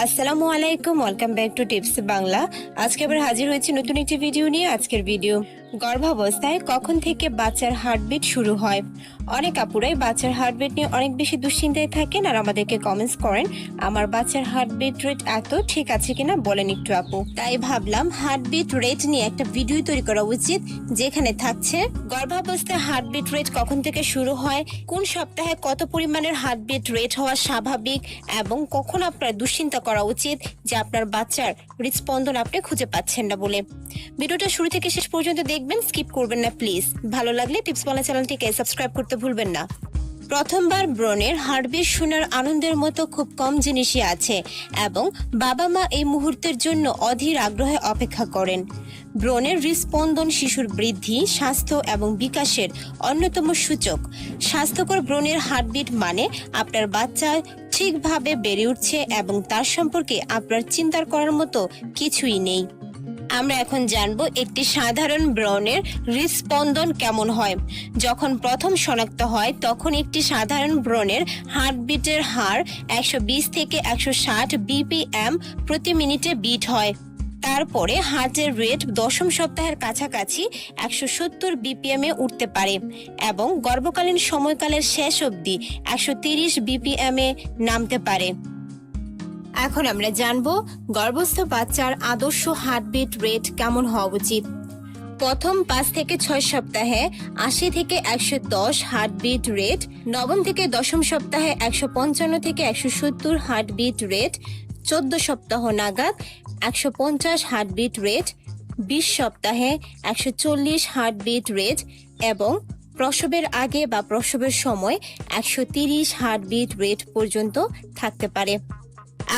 আসসালামু আলাইকুম, welcome back to tips Bangla. আজকে আবার হাজির হয়েছে নতুন একটি ভিডিও নিয়ে। আজকের ভিডিও গর্ভাবস্থায় কখন থেকে বাচ্চার হার্টবিট শুরু হয়? অনেক আপুরাই বাচ্চার হার্টবিট নিয়ে অনেক বেশি দুশ্চিন্তায় থাকেন আর আমাদেরকে কমেন্টস করেন, আমার বাচ্চার হার্টবিট রেট এত, ঠিক আছে কিনা? বলেন একটু আপু। তাই ভাবলাম হার্টবিট রেট নিয়ে একটা ভিডিও তৈরি করা উচিত, যেখানে থাকছে গর্ভাবস্থায় হার্টবিট রেট কখন থেকে শুরু হয়, কোন সপ্তাহে কত পরিমাণের হার্টবিট রেট হওয়া স্বাভাবিক, এবং কখন আপনার দুশ্চিন্তা করা উচিত, যে আপনার বাচ্চার হৃদস্পন্দন আপনি খুঁজে পাচ্ছেন না বলে। ভিডিওটা শুরু থেকে শেষ পর্যন্ত দেখবেন স্কিপ করবেন না প্লিজ ভালো লাগলে টিপস বলা চ্যানেলটিকে সাবস্ক্রাইব করতে ভুলবেন না। প্রথমবার ব্রণের হার্টবিট শোনার আনন্দের মতো খুব কম জিনিসই আছে এবং বাবা মা এই মুহূর্তের জন্য অধীর আগ্রহে অপেক্ষা করেন। ব্রণের হৃস্পন্দন শিশুর বৃদ্ধি, স্বাস্থ্য এবং বিকাশের অন্যতম সূচক। স্বাস্থ্যকর ব্রণের হার্টবিট মানে আপনার বাচ্চা ঠিকভাবে বেড়ে উঠছে এবং তার সম্পর্কে আপনার চিন্তার করার মতো কিছুই নেই। আমরা এখন জানব একটি সাধারণ ব্রণের হৃদস্পন্দন কেমন হয়। যখন প্রথম শনাক্ত হয়, তখন একটি সাধারণ ব্রণের হার্টবিটের হার একশো বিশ থেকে একশো ষাট বিপিএম প্রতি মিনিটে বিট হয়। তারপরে হার্টের রেট দশম সপ্তাহের কাছাকাছি একশো সত্তর বিপিএম এ উঠতে পারে এবং গর্ভকালীন সময়কালের শেষ অবধি একশো তিরিশ বিপিএম এ নামতে পারে। এখন আমরা জানব গর্ভস্থ বাচ্চার আদর্শ হার্টবিট রেট কেমন হওয়া উচিত। প্রথম পাঁচ থেকে ছয় সপ্তাহে আশি থেকে একশো দশ হার্টবিট রেট, নবম থেকে দশম সপ্তাহে একশো পঞ্চান্ন থেকে একশো সত্তর হার্টবিট রেট, চোদ্দ সপ্তাহ নাগাদ একশো পঞ্চাশ হার্টবিট রেট, বিশ সপ্তাহে একশো চল্লিশ হার্টবিট রেট এবং প্রসবের আগে বা প্রসবের সময় একশো তিরিশ হার্টবিট রেট পর্যন্ত থাকতে পারে।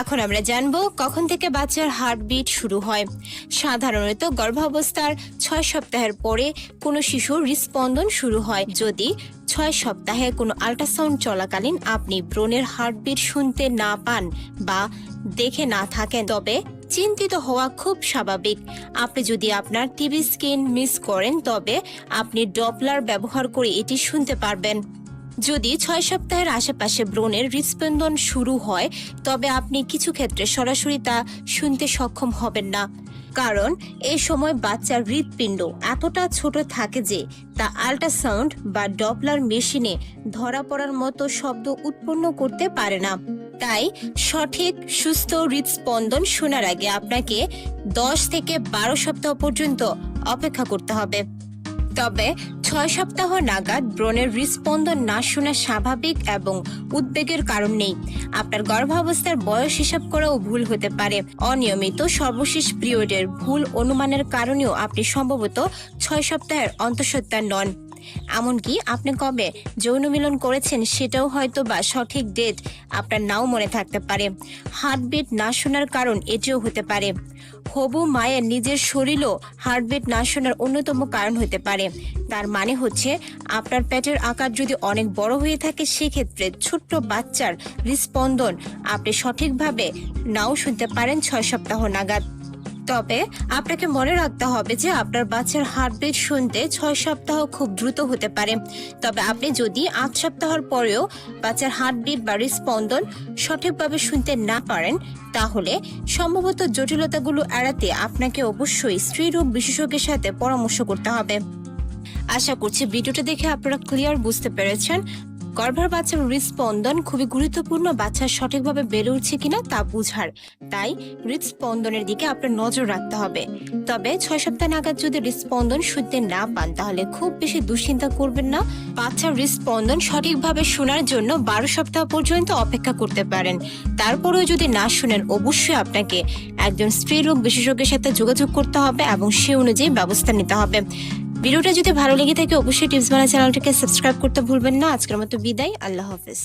এখন আমরা জানব কখন থেকে বাচ্চার হার্টবিট শুরু হয়। সাধারণত গর্ভাবস্থার ছয় সপ্তাহের পরে কোনো শিশুর হৃস্পন্দন শুরু হয়। যদি ছয় সপ্তাহে কোনো আল্ট্রাসাউন্ড চলাকালীন আপনি ব্রণের হার্টবিট শুনতে না পান বা দেখে না থাকেন, তবে চিন্তিত হওয়া খুব স্বাভাবিক। আপনি যদি আপনার টিভি স্ক্রিন মিস করেন, তবে আপনি ডপলার ব্যবহার করে এটি শুনতে পারবেন। যদি ছয় সপ্তাহের আশেপাশে ব্রণের হৃদস্পন্দন শুরু হয়, তবে আপনি কিছু ক্ষেত্রে সরাসরি তা শুনতে সক্ষম হবেন না। কারণ এই সময় বাচ্চার হৃৎপিণ্ড এতটা ছোট থাকে যে, তা আল্ট্রাসাউন্ড বা ডপলার মেশিনে ধরা পড়ার মতো শব্দ উৎপন্ন করতে পারে না। তাই, সঠিক, সুস্থ হৃদস্পন্দন শোনার আগে আপনাকে দশ থেকে বারো সপ্তাহ পর্যন্ত অপেক্ষা করতে হবে। তবে ছয় সপ্তাহ নাগাদ ব্রণের হৃস্পন্দন না শোনা স্বাভাবিক এবং উদ্বেগের কারণ নেই। আপনার গর্ভাবস্থার বয়স হিসাব করাও ভুল হতে পারে। অনিয়মিত সর্বশেষ পিরিয়ডের ভুল অনুমানের কারণেও আপনি সম্ভবত ছয় সপ্তাহের অন্তঃসত্ত্বা নন। এমনকি আপনি কবে যৌন মিলন করেছেন সেটাও হয়তো বা সঠিক ডেট আপনার নাও মনে থাকতে পারে। হার্টবিট না শোনার কারণ এটিও হতে পারে। হবু মায়ের নিজের শরীরও হার্টবিট না শোনার অন্যতম কারণ হতে পারে। তার মানে হচ্ছে আপনার পেটের আকার যদি অনেক বড় হয়ে থাকে সেক্ষেত্রে ছোট্ট বাচ্চার হৃস্পন্দন আপনি সঠিকভাবে নাও শুনতে পারেন ছয় সপ্তাহ নাগাদ। তবে আপনাকে মনে রাখতে হবে যে আপনার বাচ্চার হার্টবিট শুনতে ছয় সপ্তাহ খুব দ্রুত হতে পারে। তবে আপনি যদি আট সপ্তাহের পরেও বাচ্চার হার্টবিট বা হৃস্পন্দন সঠিকভাবে শুনতে না পারেন, তাহলে সম্ভবত জটিলতাগুলো এড়াতে আপনাকে অবশ্যই স্ত্রীরোগ বিশেষজ্ঞের সাথে পরামর্শ করতে হবে। আশা করছি ভিডিওটা দেখে আপনারা ক্লিয়ার বুঝতে পেরেছেন। গর্ভের বাচ্চার হৃদস্পন্দন খুবই গুরুত্বপূর্ণ, বাচ্চা সঠিকভাবে বেড়ে উঠছে কিনা তা বুঝার। তাই হৃদস্পন্দনের দিকে আপনার নজর রাখতে হবে। তবে ছয় সপ্তাহ নাগাদ যদি হৃদস্পন্দন শুনতে না পান, তাহলে খুব বেশি দুশ্চিন্তা করবেন না। বাচ্চার হৃদস্পন্দন সঠিকভাবে শোনার জন্য বারো সপ্তাহ পর্যন্ত অপেক্ষা করতে পারেন। তারপরেও যদি না শুনেন, অবশ্যই আপনাকে একজন স্ত্রীরোগ বিশেষজ্ঞের সাথে যোগাযোগ করতে হবে এবং সে অনুযায়ী ব্যবস্থা নিতে হবে। ভিডিওটা যদি ভালো লেগে থাকে, অবশ্যই টিপস বাংলা চ্যানেলটাকে সাবস্ক্রাইব করতে ভুলবেন না। আজকের মতো বিদায়। আল্লাহ হাফেজ।